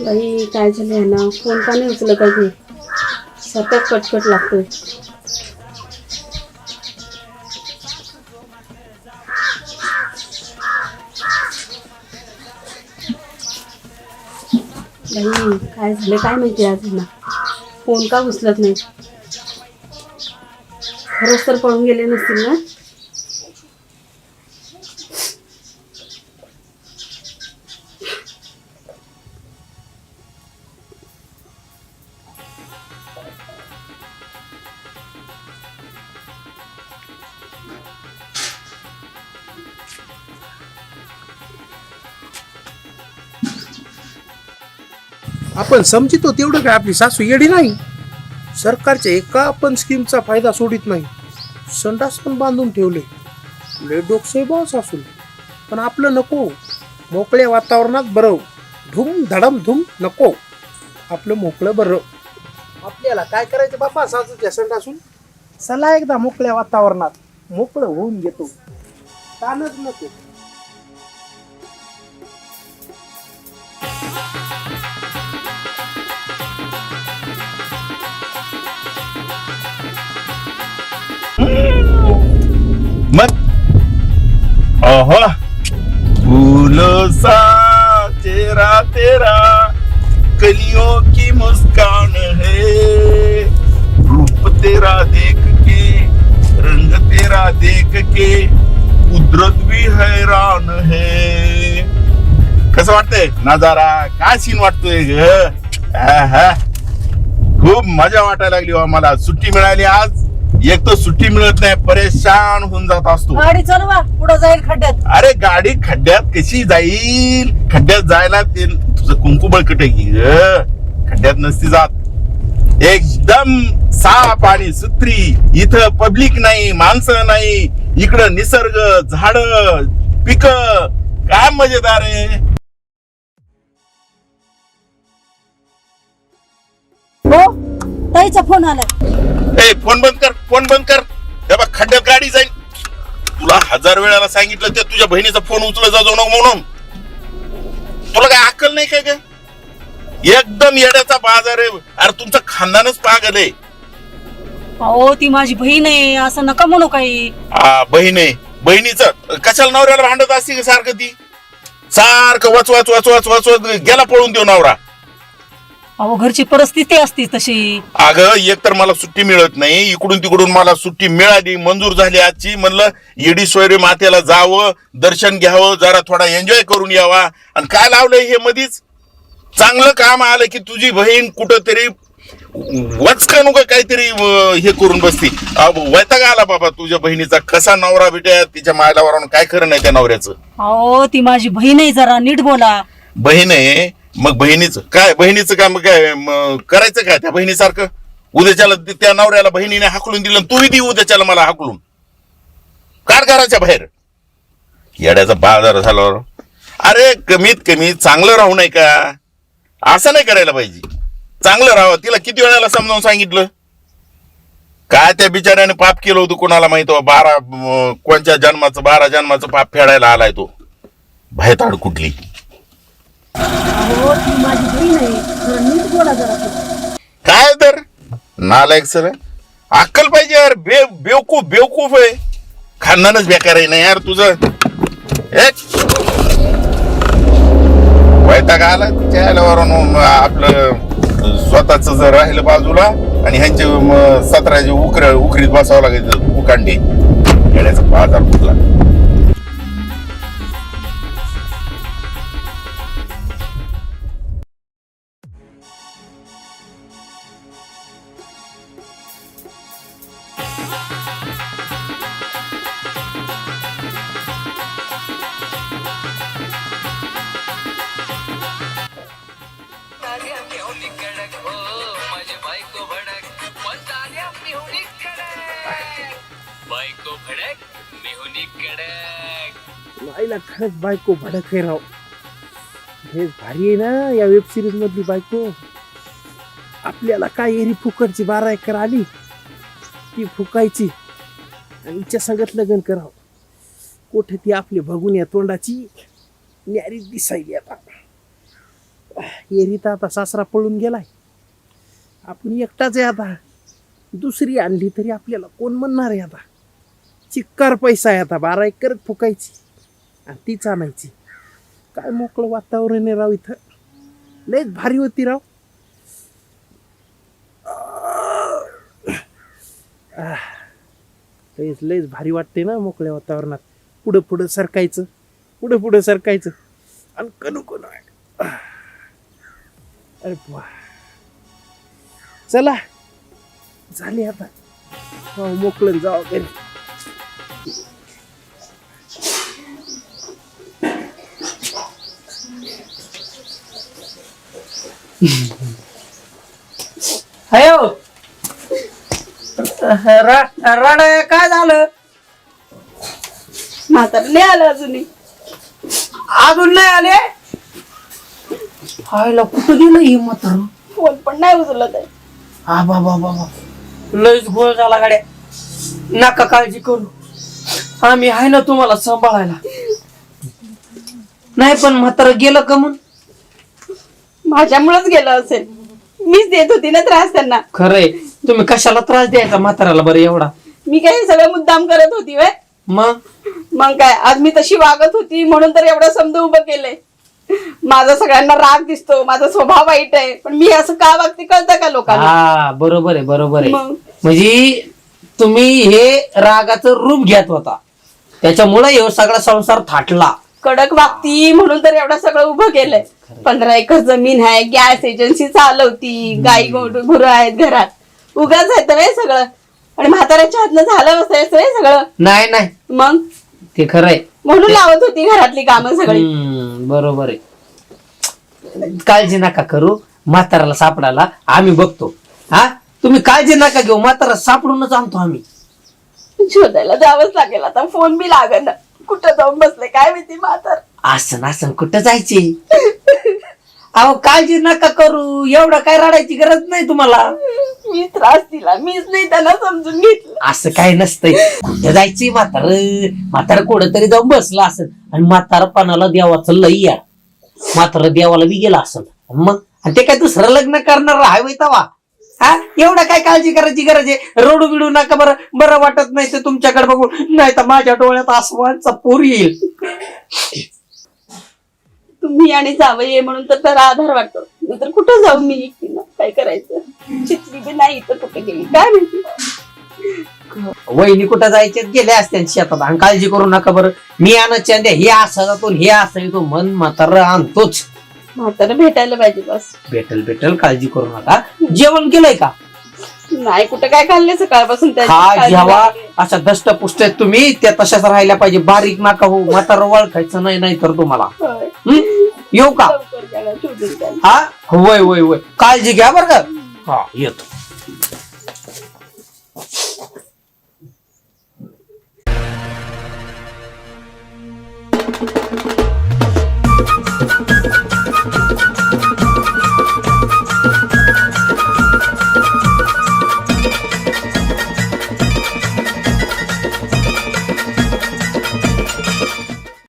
बाई काय झालं आहे ना फोन का नाही उचलत आहे सतत कटकट लागतोय. नाही काय झालं? काय माहिती आज ना फोन का उचलत नाही खरंच तर पळून गेले नसतील ना? आपण समजितो तेवढं काय आपली सासू येडी नाही. सरकारच्या एका पण स्कीमचा फायदा सोडित नाही. संडास पण बांधून ठेवले. लय डोकसे बॉ सासू पण आपलं नको. मोकळ्या वातावरणात बरं. धूम धडम धूम नको. आपलं मोकळं बरं. आपल्याला काय करायचं बापा सासूच्या संडासून? चला एकदा मोकळ्या वातावरणात. मोकळं होऊन घेतो. ताणच नको. मग? अहो. फूलों सा चेहरा तेरा. कलियों की मुस्कान है। रूप तेरा देख के रंग तेरा देख के कुदरत भी हैरान है। कसं वाटतंय? नजारा काय सीन वाटतोय ग? खूप मजा वाटायला लागली हो मला सुट्टी मिळाली आज. एक तर सुट्टी मिळत नाही परेशान होऊन जात असतो. गाडी चालवा पुढे जाईल खड्ड्यात. अरे गाडी खड्ड्यात कशी जाईल? खड्ड्यात जायला ते तुझं कुंकू बळकट आहे की ग? खड्ड्यात नसती जात. एकदम साफ आणि सुथरी इथं पब्लिक नाही माणसं नाही इकडं निसर्ग झाड पिक काय मजेदार आहे? हो? ताईचा फोन आलाय. ए फोन बंद कर फोन बंद कर. हे बघ खड्ड्यात गाडी जाईल. तुला हजार वेळाला सांगितलं ते तुझ्या बहिणीचा फोन उचलत जाऊ नको म्हणून. तुला काय अक्कल नाही काय ग? एकदम येड्याचा बाजार आहे. अरे तुमचं खानदानच पागल आहे. अहो ती माझी बहीण आहे असं नका म्हणू काही. आ, बहीण आहे. बहिणीचं कशाला नवऱ्याला भांडत असते सारखं ती? सारखं वच वच वच वच वच वच गेला पळून देऊ नवरा. अहो घरची परिस्थिती असती तशी. अगं एक तर मला सुट्टी मिळत नाही. इकडून तिकडून मला सुट्टी मिळाली मंजूर झाली आजची. म्हणलं येडी सोयरे मातेला जावं दर्शन घ्यावं जरा थोडा एन्जॉय करून यावा. आणि काय लावलंय हे मधीच? चांगलं काम आलं की तुझी बहीण कुठंतरी वचका नको काहीतरी अं, हे करून बसती. अहो, वैताग आला बाबा तुझ्या बहिणीचा. कसा नवरा बिट्या तिच्या मायलावर काय खरं नाही त्या नवऱ्याचं? अहो ती माझी बहीण आहे जरा नीट बोला. बहीण आहे मग बहिणीचं काय बहिणीचं काय मग काय करायचं काय त्या बहिणीसारखं? उद्याच्याला त्या नवऱ्याला बहिणीने हाकलून दिलं तूही दी उद्याच्याला मला हाकलून. काढ घराच्या बाहेर. येड्याचा बाजार झाल्यावर अरे कमीत कमी चांगलं राहू नाही का? असं नाही करायला पाहिजे. चांगलं राहावं. तिला किती वेळाला समजावून सांगितलं? काय त्या बिचाऱ्याने पाप केलं होतं कोणाला माहीत? बारा कोणत्या जन्माचं बारा जन्माचं पाप फेडायला आलाय तो. भयताड कुठली? अहो ती माझी बहीण आहे. जरा नीट बोला जरा तुम्ही. काय तर? नालायक सर अक्कल पाहिजे यार. बे बेवकूफ बेवकूफ आहे. खानदानच बेकार आहे ना यार तुझं. वैताग आला त्याच्यावरून आपलं स्वतःच जर राहिलं बाजूला आणि ह्यांचे म, सतराचे उकर उकरीत बसावं लागायचं उकांडी. येण्याचा बाजार फुटला कडक मेहुनी कडक। आईला खरंच बायको भडक आहे राव. हे भारी आहे ना या वेब सिरीज मधली बायको. आपल्याला काय एरी फुकटची बारा एकर आली ती फुकायची. आणि हिच्या संगत लग्न करावं. कुठे ती आपली बघून या तोंडाची न्यारी दिसायली आता. एरी तर आता सासरा पळून गेलाय. आपण एकटाच आहे आता. दुसरी आणली तरी आपल्याला कोण म्हणणार आहे आता? चिक्कार पैसा आहे आता बारा एकर फुकायची. आणि तीच आणायची. काय मोकळं वातावरण आहे राव इथं. लयच भारी होती राव. लयच लयच भारी वाटते ना मोकळ्या वातावरणात. पुढं पुढं सरकायचं. पुढं पुढं सरकायचं. आणि कनु कनु अरे वा चला. झाली आता. हो मोकळं जाऊ घरी. हयो. राड काय झालं? म्हातारं नाही आलं अजूनही. अजून नाही आले? हायला कुठं गेलं ही म्हातार? फोन पण नाही उचलत आहे. हा बाबा बाबा लयच गोळ झाला गाड्या. नका काळजी करू. आम्ही आहे ना तुम्हाला सांभाळायला. नाही पण म्हातार गेलं का म्हणून माझ्यामुळेच गेलं असेल. मीच देत होती ना त्रास त्यांना. खरंय. तुम्ही कशाला त्रास द्यायचा म्हाताऱ्याला बरं एवढा? मी काय सगळं मुद्दाम करत होती वय मग? मग काय आज मी तशी वागत होती म्हणून तर एवढं समज उभं केलंय. माझा सगळ्यांना राग दिसतो माझा स्वभाव वाईट आहे पण मी असं का वागते कळतं का लोकांना? हा बरोबर आहे बरोबर आहे. मग? म्हणजे तुम्ही हे रागाचं रूप घेत होता. त्याच्यामुळे हे सगळा संसार थाटला. कडक वागती म्हणून तर एवढं सगळं उभं केलंय. पंधरा एकर जमीन आहे गॅस एजन्सी चालवती गाई गुरं आहेत घरात. उगाच आहे तर सगळं. आणि म्हाताऱ्याच्या हातनं झालं बसायचं हे सगळं. नाही नाही. मग? ते खरंय. म्हणून लावत होती घरातली कामं सगळी. हम्म, बरोबर आहे. काळजी नका करू. म्हाताराला सापडायला आम्ही बघतो. हा? तुम्ही काळजी नका घेऊ. म्हातारा सापडूनच आणतो आम्ही. शोधायला जावंच लागेल आता. फोन बी लागेल कुठं जाऊन बसले? काय माहिती म्हातार? असं असं कुठं जायचे? अहो काळजी नका करू. एवढं काय रडायची गरज नाही तुम्हाला. मी त्रास दिला. मीच नाही त्यांना समजून घेतलं. असं काय नसतंय. कुठं जायचंय म्हातार. म्हातार कुठं तरी जाऊन बसला असेल. आणि म्हातारपणाला देवाचं लई या. म्हातार देवाला बी गेला असेल. मग? आणि ते काय दुसरं लग्न करणार हायवे तवा. हा? एवढं काय काळजी करायची गरज आहे? रडू बिडू नका बरं. बरं वाटत नाही ते तुमच्याकडे बघून. नाही तर माझ्या डोळ्यात आसमानचा पूर येईल. तुम्ही आणि जावई म्हणून तर त्याला आधार वाटतो. नंतर कुठं जाऊ मी एकटीनं? काय करायचं? चिचली बी नाही तर कुठे गेली. काय माहिती? वहिनी कुठं जायचे गेले असते शेतात आणि काळजी करू नका बरं. मी आणत हे असं जातो हे असं येतो. मन म्हातार आणतोच. म्हातारा भेटायला पाहिजे बस. भेटल भेटल काळजी करू नका. जेवण केलंय का? नाही कुठं काय खाल्ले सकाळपासून त्याची हा घ्यावा. अशा दष्ट पुष्ट तुम्ही त्या तशाच राहिल्या पाहिजे. बारीक नका हो म्हातार ओळखायचं नाही नाही तर तुम्हाला. हं? येऊ का. हा? होय होय होय. काळजी घ्या बरं का? हा येतो.